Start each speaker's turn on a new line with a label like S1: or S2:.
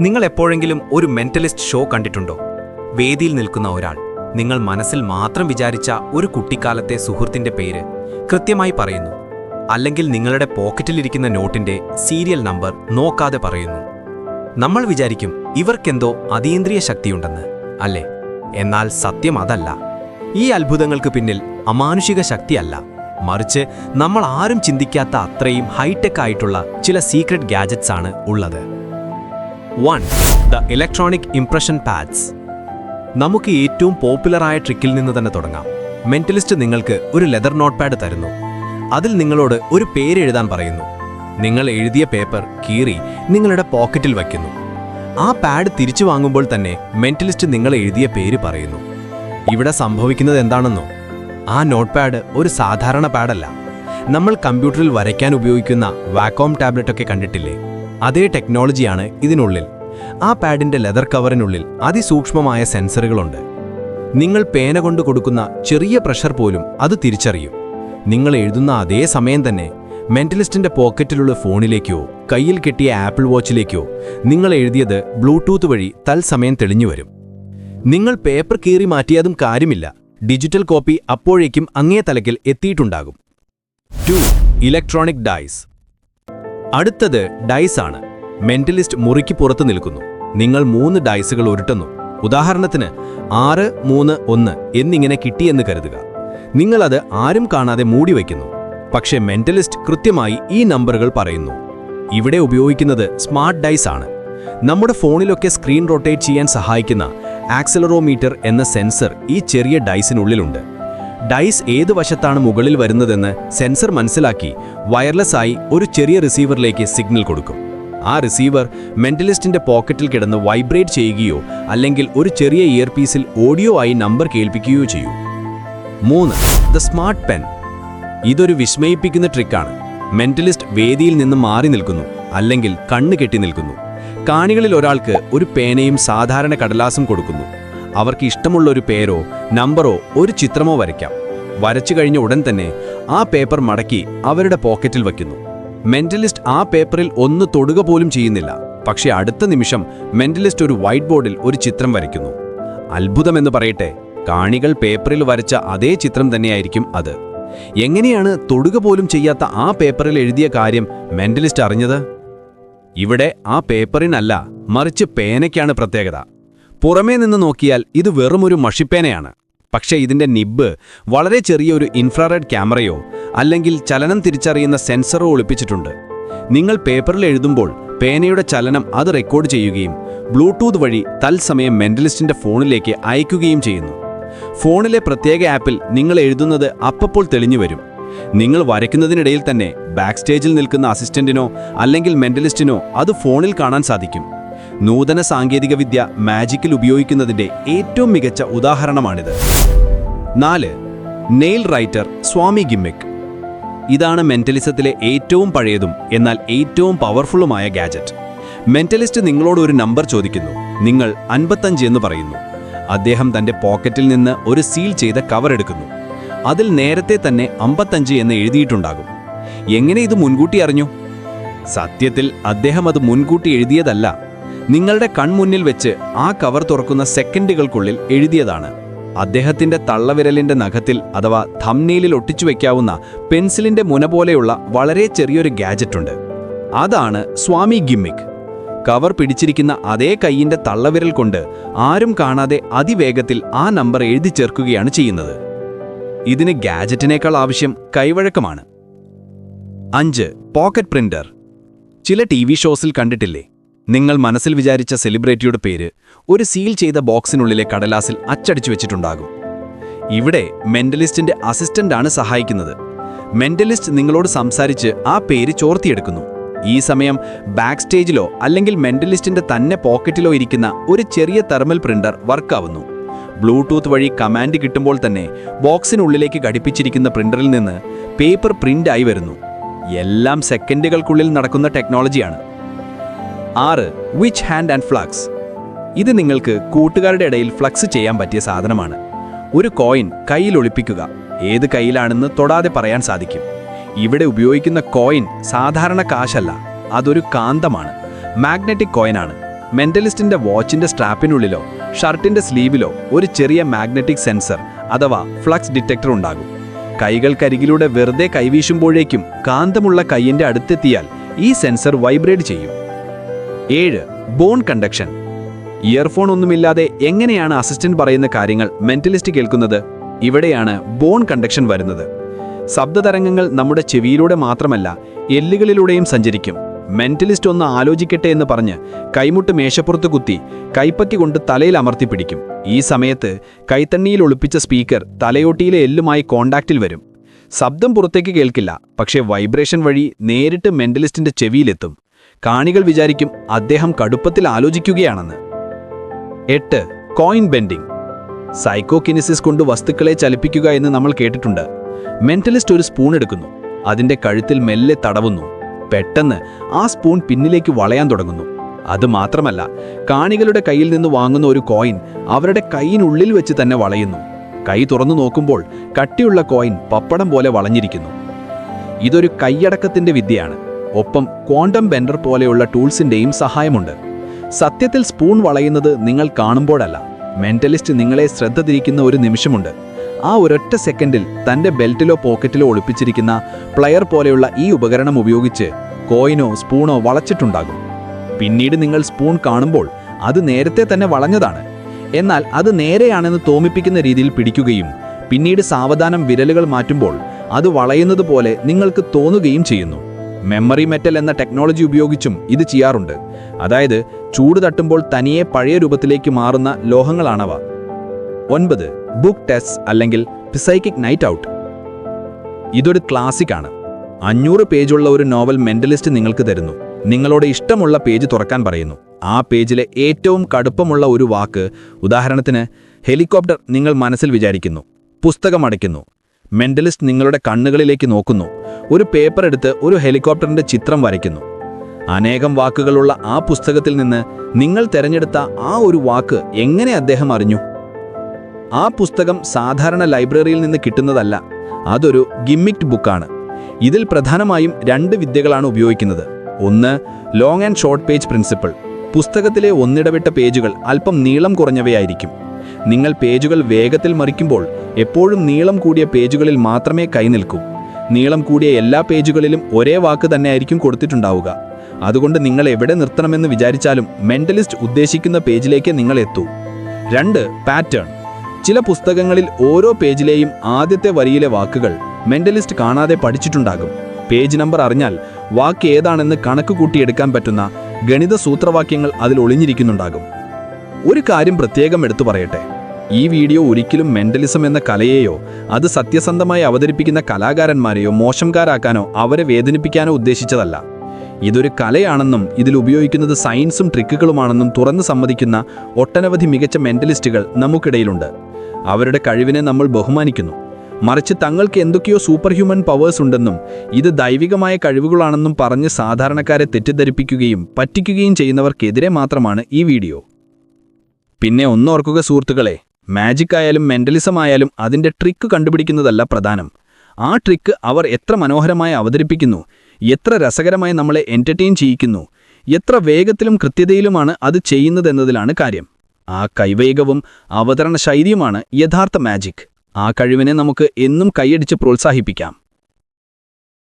S1: നിങ്ങൾ എപ്പോഴെങ്കിലും ഒരു മെന്റലിസ്റ്റ് ഷോ കണ്ടിട്ടുണ്ടോ? വേദിയിൽ നിൽക്കുന്ന ഒരാൾ. നിങ്ങൾ മനസ്സിൽ മാത്രം വിചാരിച്ച ഒരു കുട്ടിക്കാലത്തെ സുഹൃത്തിന്റെ പേര് കൃത്യമായി പറയുന്നു. അല്ലെങ്കിൽ നിങ്ങളുടെ പോക്കറ്റിലിരിക്കുന്ന നോട്ടിന്റെ സീരിയൽ നമ്പർ നോക്കാതെ പറയുന്നു. നമ്മൾ വിചാരിക്കും ഇവർക്കെന്തോ അതീന്ദ്രിയ ശക്തിയുണ്ടെന്ന് അല്ലേ? എന്നാൽ സത്യം അതല്ല. ഈ അത്ഭുതങ്ങൾക്ക് പിന്നിൽ അമാനുഷിക ശക്തിയല്ല. മറിച്ച് നമ്മൾ ആരും ചിന്തിക്കാത്ത അത്രയും ഹൈടെക് ആയിട്ടുള്ള ചില സീക്രട്ട് ഗാജറ്റ്സ് ആണ് ഉള്ളത്. One the electronic impression pads നമുക്ക് ഏറ്റവും പോപ്പുലറായ ട്രിക്കിൽ നിന്ന് തന്നെ തുടങ്ങാം. മെന്റലിസ്റ്റ് നിങ്ങൾക്ക് ഒരു ലെതർ നോട്ട് പാഡ് തരുന്നു. അതിൽ നിങ്ങളോട് ഒരു പേര് എഴുതാൻ പറയുന്നു. നിങ്ങൾ എഴുതിയ പേപ്പർ കീറി നിങ്ങളുടെ പോക്കറ്റിൽ വയ്ക്കുന്നു. ആ പാഡ് തിരിച്ചു വാങ്ങുമ്പോൾ തന്നെ മെന്റലിസ്റ്റ് നിങ്ങൾ എഴുതിയ പേര് പറയുന്നു. ഇവിടെ സംഭവിക്കുന്നത് എന്താണെന്നോ? ആ നോട്ട് പാഡ് ഒരു സാധാരണ പാഡല്ല നമ്മൾ കമ്പ്യൂട്ടറിൽ വരയ്ക്കാൻ ഉപയോഗിക്കുന്ന വാക്കോം ടാബ്ലറ്റ് ഒക്കെ കണ്ടിട്ടില്ലേ? അതേ ടെക്നോളജിയാണ് ഇതിനുള്ളിൽ. ആ പാഡിന്റെ ലെതർ കവറിനുള്ളിൽ അതിസൂക്ഷ്മമായ സെൻസറുകളുണ്ട്. നിങ്ങൾ പേന കൊണ്ട് കൊടുക്കുന്ന ചെറിയ പ്രഷർ പോലും അത് തിരിച്ചറിയും. നിങ്ങൾ എഴുതുന്ന അതേ സമയം തന്നെ മെന്റലിസ്റ്റിന്റെ പോക്കറ്റിലുള്ള ഫോണിലേക്കോ കയ്യിൽ കെട്ടിയ ആപ്പിൾ വാച്ചിലേക്കോ നിങ്ങൾ എഴുതിയത് ബ്ലൂടൂത്ത് വഴി തൽസമയം തെളിഞ്ഞു വരും നിങ്ങൾ പേപ്പർ കീറി മാറ്റിയതും കാര്യമില്ല. ഡിജിറ്റൽ കോപ്പി അപ്പോഴേക്കും അങ്ങേ തലക്കിൽ എത്തിയിട്ടുണ്ടാകും. Two electronic dice. അടുത്തത് ഡൈസ് ആണ്. മെന്റലിസ്റ്റ് മുറിക്ക് പുറത്ത് നിൽക്കുന്നു. നിങ്ങൾ മൂന്ന് ഡൈസുകൾ ഉരുട്ടുന്നു ഉദാഹരണത്തിന് ആറ് മൂന്ന് ഒന്ന് എന്നിങ്ങനെ കിട്ടിയെന്ന് കരുതുക. നിങ്ങളത് ആരും കാണാതെ മൂടി വയ്ക്കുന്നു. പക്ഷേ മെന്റലിസ്റ്റ് കൃത്യമായി ഈ നമ്പറുകൾ പറയുന്നു. ഇവിടെ ഉപയോഗിക്കുന്നത് സ്മാർട്ട് ഡൈസ് ആണ്. നമ്മുടെ ഫോണിലൊക്കെ സ്ക്രീൻ റൊട്ടേറ്റ് ചെയ്യാൻ സഹായിക്കുന്ന ആക്സലറോമീറ്റർ എന്ന സെൻസർ ഈ ചെറിയ ഡൈസിനുള്ളിലുണ്ട്. ഡൈസ് ഏത് വശത്താണ് മുകളിൽ വരുന്നതെന്ന് സെൻസർ മനസ്സിലാക്കി വയർലെസ് ആയി ഒരു ചെറിയ റിസീവറിലേക്ക് സിഗ്നൽ കൊടുക്കും. ആ റിസീവർ മെന്റലിസ്റ്റിന്റെ പോക്കറ്റിൽ കിടന്ന് വൈബ്രേറ്റ് ചെയ്യുകയോ അല്ലെങ്കിൽ ഒരു ചെറിയ ഇയർപീസിൽ ഓഡിയോ ആയി നമ്പർ കേൾപ്പിക്കുകയോ ചെയ്യൂ. മൂന്ന് ദ സ്മാർട്ട് പെൻ. ഇതൊരു വിസ്മയിപ്പിക്കുന്ന ട്രിക്കാണ്. മെന്റലിസ്റ്റ് വേദിയിൽ നിന്ന് മാറി നിൽക്കുന്നു അല്ലെങ്കിൽ കണ്ണ് കെട്ടി നിൽക്കുന്നു. കാണികളിൽ ഒരാൾക്ക് ഒരു പേനയും സാധാരണ കടലാസും കൊടുക്കുന്നു. അവർക്ക് ഇഷ്ടമുള്ള ഒരു പേരോ നമ്പറോ ഒരു ചിത്രമോ വരയ്ക്കാം. വരച്ചു കഴിഞ്ഞ ഉടൻ തന്നെ ആ പേപ്പർ മടക്കി അവരുടെ പോക്കറ്റിൽ വയ്ക്കുന്നു. മെന്റലിസ്റ്റ് ആ പേപ്പറിൽ ഒന്ന് തൊടുക പോലും ചെയ്യുന്നില്ല. പക്ഷേ അടുത്ത നിമിഷം മെന്റലിസ്റ്റ് ഒരു വൈറ്റ് ബോർഡിൽ ഒരു ചിത്രം വരയ്ക്കുന്നു. അത്ഭുതമെന്ന് പറയട്ടെ കാണികൾ പേപ്പറിൽ വരച്ച അതേ ചിത്രം തന്നെയായിരിക്കും അത്. എങ്ങനെയാണ് തൊടുക പോലും ചെയ്യാത്ത ആ പേപ്പറിൽ എഴുതിയ കാര്യം മെന്റലിസ്റ്റ് അറിഞ്ഞത്? ഇവിടെ ആ പേപ്പറിനല്ല മറിച്ച് പേനയ്ക്കാണ് പ്രത്യേകത. പുറമേ നിന്ന് നോക്കിയാൽ ഇത് വെറുമൊരു മഷിപ്പേനയാണ്. പക്ഷേ ഇതിന്റെ നിബ് വളരെ ചെറിയൊരു ഇൻഫ്രാറെഡ് ക്യാമറയോ അല്ലെങ്കിൽ ചലനം തിരിച്ചറിയുന്ന സെൻസറോ ഒളിപ്പിച്ചിട്ടുണ്ട്. നിങ്ങൾ പേപ്പറിൽ എഴുതുമ്പോൾ പേനയുടെ ചലനം അത് റെക്കോർഡ് ചെയ്യുകയും ബ്ലൂടൂത്ത് വഴി തത്സമയം മെന്റലിസ്റ്റിന്റെ ഫോണിലേക്ക് അയക്കുകയും ചെയ്യുന്നു. ഫോണിലെ പ്രത്യേക ആപ്പിൽ നിങ്ങൾ എഴുതുന്നത് അപ്പപ്പോൾ തെളിഞ്ഞു വരും. നിങ്ങൾ വരയ്ക്കുന്നതിനിടയിൽ തന്നെ ബാക്ക് സ്റ്റേജിൽ നിൽക്കുന്ന അസിസ്റ്റന്റിനോ അല്ലെങ്കിൽ മെന്റലിസ്റ്റിനോ അത് ഫോണിൽ കാണാൻ സാധിക്കും. നൂതന സാങ്കേതികവിദ്യ മാജിക്കിൽ ഉപയോഗിക്കുന്നതിന്റെ ഏറ്റവും മികച്ച ഉദാഹരണമാണിത്. നാല് നെയിൽ റൈറ്റർ സ്വാമി ഗിമ്മിക്. ഇതാണ് മെന്റലിസത്തിലെ ഏറ്റവും പഴയതും എന്നാൽ ഏറ്റവും പവർഫുള്ളുമായ ഗാജറ്റ് മെന്റലിസ്റ്റ് നിങ്ങളോട് ഒരു നമ്പർ ചോദിക്കുന്നു. നിങ്ങൾ അൻപത്തഞ്ച് എന്ന് പറയുന്നു. അദ്ദേഹം തന്റെ പോക്കറ്റിൽ നിന്ന് ഒരു സീൽ ചെയ്ത കവർ എടുക്കുന്നു. അതിൽ നേരത്തെ തന്നെ അമ്പത്തഞ്ച് എന്ന് എഴുതിയിട്ടുണ്ടാകും. എങ്ങനെ ഇത് മുൻകൂട്ടി അറിഞ്ഞു? സത്യത്തിൽ അദ്ദേഹം അത് മുൻകൂട്ടി എഴുതിയതല്ല. നിങ്ങളുടെ കൺമുന്നിൽ വെച്ച് ആ കവർ തുറക്കുന്ന സെക്കൻഡുകൾക്കുള്ളിൽ എഴുതിയതാണ്. അദ്ദേഹത്തിന്റെ തള്ളവിരലിന്റെ നഖത്തിൽ അഥവാ thumb-nail-ൽ ഒട്ടിച്ചു വയ്ക്കാവുന്ന പെൻസിലിന്റെ മുന പോലെയുള്ള വളരെ ചെറിയൊരു ഗാജറ്റുണ്ട്. അതാണ് സ്വാമി ഗിമ്മിക്. കവർ പിടിച്ചിരിക്കുന്ന അതേ കൈയിന്റെ തള്ളവിരൽ കൊണ്ട് ആരും കാണാതെ അതിവേഗത്തിൽ ആ നമ്പർ എഴുതി ചേർക്കുകയാണ് ചെയ്യുന്നത്. ഇതിന് ഗാജറ്റിനേക്കാൾ ആവശ്യം കൈവഴക്കമാണ്. അഞ്ച് പോക്കറ്റ് പ്രിന്റർ ചില ടി വി ഷോസിൽ കണ്ടിട്ടില്ലേ? നിങ്ങൾ മനസ്സിൽ വിചാരിച്ച സെലിബ്രിറ്റിയുടെ പേര് ഒരു സീൽ ചെയ്ത ബോക്സിനുള്ളിലെ കടലാസിൽ അച്ചടിച്ചു വെച്ചിട്ടുണ്ടാകും. ഇവിടെ മെന്റലിസ്റ്റിന്റെ അസിസ്റ്റന്റാണ് സഹായിക്കുന്നത്. മെന്റലിസ്റ്റ് നിങ്ങളോട് സംസാരിച്ച് ആ പേര് ചോർത്തിയെടുക്കുന്നു. ഈ സമയം ബാക്ക് സ്റ്റേജിലോ അല്ലെങ്കിൽ മെന്റലിസ്റ്റിന്റെ തന്നെ പോക്കറ്റിലോ ഇരിക്കുന്ന ഒരു ചെറിയ തെർമൽ പ്രിന്റർ വർക്കാവുന്നു ബ്ലൂടൂത്ത് വഴി കമാൻഡ് കിട്ടുമ്പോൾ തന്നെ ബോക്സിനുള്ളിലേക്ക് ഘടിപ്പിച്ചിരിക്കുന്ന പ്രിന്ററിൽ നിന്ന് പേപ്പർ പ്രിന്റ് ആയി വരുന്നു. എല്ലാം സെക്കൻഡുകൾക്കുള്ളിൽ നടക്കുന്ന ടെക്നോളജിയാണ് ആറ് വിച്ച് ഹാൻഡ് ആൻഡ് ഫ്ലക്സ് ഇത് നിങ്ങൾക്ക് കൂട്ടുകാരുടെ ഇടയിൽ ഫ്ലക്സ് ചെയ്യാൻ പറ്റിയ സാധനമാണ്. ഒരു കോയിൻ കയ്യിൽ ഒളിപ്പിക്കുക. ഏത് കയ്യിലാണെന്ന് തൊടാതെ പറയാൻ സാധിക്കും. ഇവിടെ ഉപയോഗിക്കുന്ന കോയിൻ സാധാരണ കാശല്ല അതൊരു കാന്തമാണ്. മാഗ്നറ്റിക് കോയിനാണ്
S2: മെന്റലിസ്റ്റിന്റെ വാച്ചിന്റെ സ്ട്രാപ്പിനുള്ളിലോ ഷർട്ടിന്റെ സ്ലീവിലോ ഒരു ചെറിയ മാഗ്നറ്റിക് സെൻസർ അഥവാ ഫ്ലക്സ് ഡിറ്റക്ടർ ഉണ്ടാകും. കൈകൾക്കരികിലൂടെ വെറുതെ കൈവീശുമ്പോഴേക്കും കാന്തമുള്ള കൈയിന്റെ അടുത്തെത്തിയാൽ ഈ സെൻസർ വൈബ്രേറ്റ് ചെയ്യും. ഏഴ് ബോൺ കണ്ടക്ഷൻ ഇയർഫോൺ ഒന്നുമില്ലാതെ എങ്ങനെയാണ് അസിസ്റ്റന്റ് പറയുന്ന കാര്യങ്ങൾ മെന്റലിസ്റ്റ് കേൾക്കുന്നത്? ഇവിടെയാണ് ബോൺ കണ്ടക്ഷൻ വരുന്നത്. ശബ്ദതരംഗങ്ങൾ നമ്മുടെ ചെവിയിലൂടെ മാത്രമല്ല എല്ലുകളിലൂടെയും സഞ്ചരിക്കും. മെന്റലിസ്റ്റ് ഒന്ന് ആലോചിക്കട്ടെ എന്ന് പറഞ്ഞ് കൈമുട്ട് മേശപ്പുറത്ത് കുത്തി കൈപ്പത്തി കൊണ്ട് തലയിൽ അമർത്തി പിടിക്കും. ഈ സമയത്ത് കൈത്തണ്ണിയിൽ ഒളിപ്പിച്ച സ്പീക്കർ തലയോട്ടിയിലെ എല്ലുമായി കോണ്ടാക്റ്റിൽ വരും. ശബ്ദം പുറത്തേക്ക് കേൾക്കില്ല പക്ഷേ വൈബ്രേഷൻ വഴി നേരിട്ട് മെന്റലിസ്റ്റിന്റെ ചെവിയിലെത്തും. കാണികൾ വിചാരിക്കും അദ്ദേഹം കടുപ്പത്തിൽ ആലോചിക്കുകയാണെന്ന്. എട്ട് കോയിൻ ബെൻഡിംഗ് സൈക്കോകിനിസിസ് കൊണ്ട് വസ്തുക്കളെ ചലിപ്പിക്കുക എന്ന് നമ്മൾ കേട്ടിട്ടുണ്ട്. മെന്റലിസ്റ്റ് ഒരു സ്പൂൺ എടുക്കുന്നു. അതിന്റെ കഴുത്തിൽ മെല്ലെ തടവുന്നു. പെട്ടെന്ന് ആ സ്പൂൺ പിന്നിലേക്ക് വളയാൻ തുടങ്ങുന്നു. അത് മാത്രമല്ല കാണികളുടെ കയ്യിൽ നിന്ന് വാങ്ങുന്ന ഒരു കോയിൻ അവരുടെ കൈയിനുള്ളിൽ വെച്ച് തന്നെ വളയുന്നു. കൈ തുറന്നു നോക്കുമ്പോൾ കട്ടിയുള്ള കോയിൻ പപ്പടം പോലെ വളഞ്ഞിരിക്കുന്നു. ഇതൊരു കൈയടക്കത്തിന്റെ വിദ്യയാണ്. ഒപ്പം ക്വാണ്ടം ബെൻഡർ പോലെയുള്ള ടൂൾസിന്റെയും സഹായമുണ്ട്. സത്യത്തിൽ സ്പൂൺ വളയുന്നത് നിങ്ങൾ കാണുമ്പോഴല്ല. മെന്റലിസ്റ്റ് നിങ്ങളെ ശ്രദ്ധ തിരിക്കുന്ന ഒരു നിമിഷമുണ്ട്. ആ ഒരൊറ്റ സെക്കൻഡിൽ തന്റെ ബെൽറ്റിലോ പോക്കറ്റിലോ ഒളിപ്പിച്ചിരിക്കുന്ന പ്ലെയർ പോലെയുള്ള ഈ ഉപകരണം ഉപയോഗിച്ച് കോയിനോ സ്പൂണോ വളച്ചിട്ടുണ്ടാകും. പിന്നീട് നിങ്ങൾ സ്പൂൺ കാണുമ്പോൾ അത് നേരത്തെ തന്നെ വളഞ്ഞതാണ്. എന്നാൽ അത് നേരെയാണെന്ന് തോന്നിപ്പിക്കുന്ന രീതിയിൽ പിടിക്കുകയും പിന്നീട് സാവധാനം വിരലുകൾ മാറ്റുമ്പോൾ അത് വളയുന്നത് പോലെ നിങ്ങൾക്ക് തോന്നുകയും ചെയ്യുന്നു. മെമ്മറി മെറ്റൽ എന്ന ടെക്നോളജി ഉപയോഗിച്ചും ഇത് ചെയ്യാറുണ്ട്. അതായത് ചൂട് തട്ടുമ്പോൾ തനിയെ പഴയ രൂപത്തിലേക്ക് മാറുന്ന ലോഹങ്ങളാണവ. ഒൻപത് ബുക്ക് ടെസ്റ്റ് അല്ലെങ്കിൽ പിസൈക്കിക് നൈറ്റ് ഔട്ട് ഇതൊരു ക്ലാസിക് ആണ്. അഞ്ഞൂറ് പേജുള്ള ഒരു നോവൽ മെന്റലിസ്റ്റ് നിങ്ങൾക്ക് തരുന്നു. നിങ്ങളോട് ഇഷ്ടമുള്ള പേജ് തുറക്കാൻ പറയുന്നു. ആ പേജിലെ ഏറ്റവും കടുപ്പമുള്ള ഒരു വാക്ക് ഉദാഹരണത്തിന് ഹെലികോപ്റ്റർ നിങ്ങൾ മനസ്സിൽ വിചാരിക്കുന്നു. പുസ്തകം അടയ്ക്കുന്നു. മെന്റലിസ്റ്റ് നിങ്ങളുടെ കണ്ണുകളിലേക്ക് നോക്കുന്നു. ഒരു പേപ്പർ എടുത്ത് ഒരു ഹെലികോപ്റ്ററിന്റെ ചിത്രം വരയ്ക്കുന്നു. അനേകം വാക്കുകളുള്ള ആ പുസ്തകത്തിൽ നിന്ന് നിങ്ങൾ തിരഞ്ഞെടുത്ത ആ ഒരു വാക്ക് എങ്ങനെ അദ്ദേഹം അറിഞ്ഞു? ആ പുസ്തകം സാധാരണ ലൈബ്രറിയിൽ നിന്ന് കിട്ടുന്നതല്ല അതൊരു ഗിമ്മിക്ഡ് ബുക്കാണ്. ഇതിൽ പ്രധാനമായും രണ്ട് വിദ്യകളാണ് ഉപയോഗിക്കുന്നത്. ഒന്ന് long and short page principle പുസ്തകത്തിലെ ഒന്നിടവിട്ട പേജുകൾ അല്പം നീളം കുറഞ്ഞവയായിരിക്കും. നിങ്ങൾ പേജുകൾ വേഗത്തിൽ മറിക്കുമ്പോൾ എപ്പോഴും നീളം കൂടിയ പേജുകളിൽ മാത്രമേ കൈനിൽക്കൂ. നീളം കൂടിയ എല്ലാ പേജുകളിലും ഒരേ വാക്ക് തന്നെ ആയിരിക്കും കൊടുത്തിട്ടുണ്ടാവുക. അതുകൊണ്ട് നിങ്ങൾ എവിടെ നിർത്തണമെന്ന് വിചാരിച്ചാലും മെന്റലിസ്റ്റ് ഉദ്ദേശിക്കുന്ന പേജിലേക്ക് നിങ്ങൾ എത്തൂ. രണ്ട് പാറ്റേൺ. ചില പുസ്തകങ്ങളിൽ ഓരോ പേജിലെയും ആദ്യത്തെ വരിയിലെ വാക്കുകൾ മെന്റലിസ്റ്റ് കാണാതെ പഠിച്ചിട്ടുണ്ടാകും. പേജ് നമ്പർ അറിഞ്ഞാൽ വാക്ക് ഏതാണെന്ന് കണക്ക് കൂട്ടിയെടുക്കാൻ പറ്റുന്ന ഗണിത സൂത്രവാക്യങ്ങൾ അതിൽ ഒളിഞ്ഞിരിക്കുന്നുണ്ടാകും. ഒരു കാര്യം പ്രത്യേകം എടുത്തു പറയട്ടെ. ഈ വീഡിയോ ഒരിക്കലും മെന്റലിസം എന്ന കലയെയോ അത് സത്യസന്ധമായി അവതരിപ്പിക്കുന്ന കലാകാരന്മാരെയോ മോശംകാരാക്കാനോ അവരെ വേദനിപ്പിക്കാനോ ഉദ്ദേശിച്ചതല്ല. ഇതൊരു കലയാണെന്നും ഇതിൽ ഉപയോഗിക്കുന്നത് സയൻസും ട്രിക്കുകളുമാണെന്നും തുറന്നു സമ്മതിക്കുന്ന ഒട്ടനവധി മികച്ച മെന്റലിസ്റ്റുകൾ നമുക്കിടയിലുണ്ട്. അവരുടെ കഴിവിനെ നമ്മൾ ബഹുമാനിക്കുന്നു. മറിച്ച് തങ്ങൾക്ക് എന്തൊക്കെയോ സൂപ്പർ ഹ്യൂമൻ പവേഴ്സ് ഉണ്ടെന്നും ഇത് ദൈവികമായ കഴിവുകളാണെന്നും പറഞ്ഞ് സാധാരണക്കാരെ തെറ്റിദ്ധരിപ്പിക്കുകയും പറ്റിക്കുകയും ചെയ്യുന്നവർക്കെതിരെ മാത്രമാണ് ഈ വീഡിയോ. പിന്നെ ഒന്നോർക്കുക സുഹൃത്തുക്കളെ മാജിക് ആയാലും മെന്റലിസം ആയാലും അതിന്റെ ട്രിക്ക് കണ്ടുപിടിക്കുന്നതല്ല പ്രധാനം. ആ ട്രിക്ക് അവർ എത്ര മനോഹരമായി അവതരിപ്പിക്കുന്നു എത്ര രസകരമായി നമ്മളെ എന്റർടൈൻ ചെയ്യിക്കുന്നു എത്ര വേഗത്തിലും കൃത്യതയിലുമാണ് അത് ചെയ്യുന്നതെന്നതിലാണ് കാര്യം. ആ കൈവേഗവും അവതരണ ശൈലിയുമാണ് യഥാർത്ഥ മാജിക് ആ കഴിവിനെ നമുക്ക് എന്നും കൈയടിച്ച് പ്രോത്സാഹിപ്പിക്കാം.